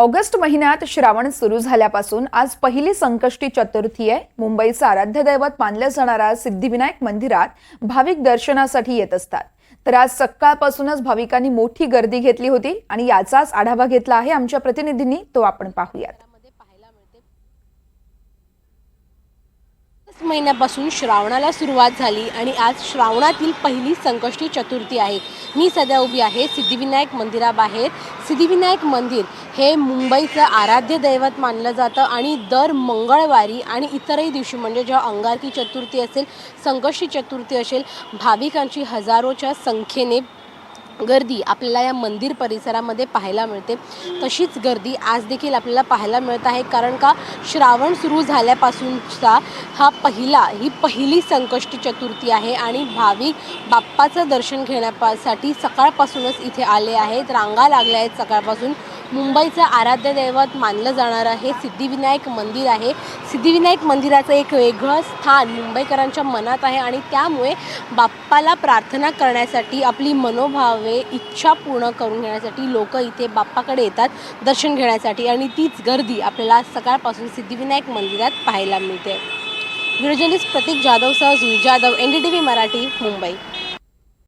August महिन्यात श्रावण सुरू झाल्यापासून आज पहिली संकष्टी चतुर्थी आहे. मुंबईचं आराध्य दैवत मानलं जाणाऱ्या सिद्धिविनायक मंदिरात भाविक दर्शनासाठी येत असतात. तर आज सकाळपासूनच भाविकांनी मोठी गर्दी घेतली होती आणि याचाच आढावा घेतला आहे आमच्या प्रतिनिधींनी. तो आपण पाहूयात ऑगस्ट महिन्यापासून श्रावणाला सुरुवात झाली आणि आज श्रावणातील पहिली संकष्टी चतुर्थी आहे. मी सध्या उभी आहे सिद्धिविनायक मंदिराबाहेर. सिद्धिविनायक मंदिर हे मुंबईचं आराध्य दैवत मानलं जातं आणि दर मंगळवारी आणि इतरही दिवशी म्हणजे जेव्हा अंगारकी चतुर्थी असेल संकष्टी चतुर्थी असेल भाविकांची हजारोच्या संख्येने गर्दी आपल्याला या मंदिर परिसरामध्ये पाहायला मिळते. तशीच गर्दी आज देखील आपल्याला पाहायला मिळत आहे. कारण का श्रावण सुरू झाल्यापासूनचा हा पहिला ही पहिली संकष्टी चतुर्थी आहे आणि भाविक बाप्पाचं दर्शन घेण्यासाठी सकाळपासूनच इथे आले आहेत. रांगा लागल्या आहेत सकाळपासून. मुंबईचं आराध्य दैवत मानलं जाणारं हे सिद्धिविनायक मंदिर आहे. सिद्धिविनायक मंदिराचं एक वेगळं स्थान मुंबईकरांच्या मनात आहे आणि त्यामुळे बाप्पाला प्रार्थना करण्यासाठी आपली मनोभावे इच्छा पूर्ण करून घेण्यासाठी लोक इथे बाप्पाकडे येतात दर्शन घेण्यासाठी आणि तीच गर्दी आपल्याला सकाळपासून सिद्धिविनायक मंदिरात पाहायला मिळते. व्हिडिओ जर्नलिस्ट प्रतीक जाधवसह Jui Jadhav N D T V Marathi Mumbai.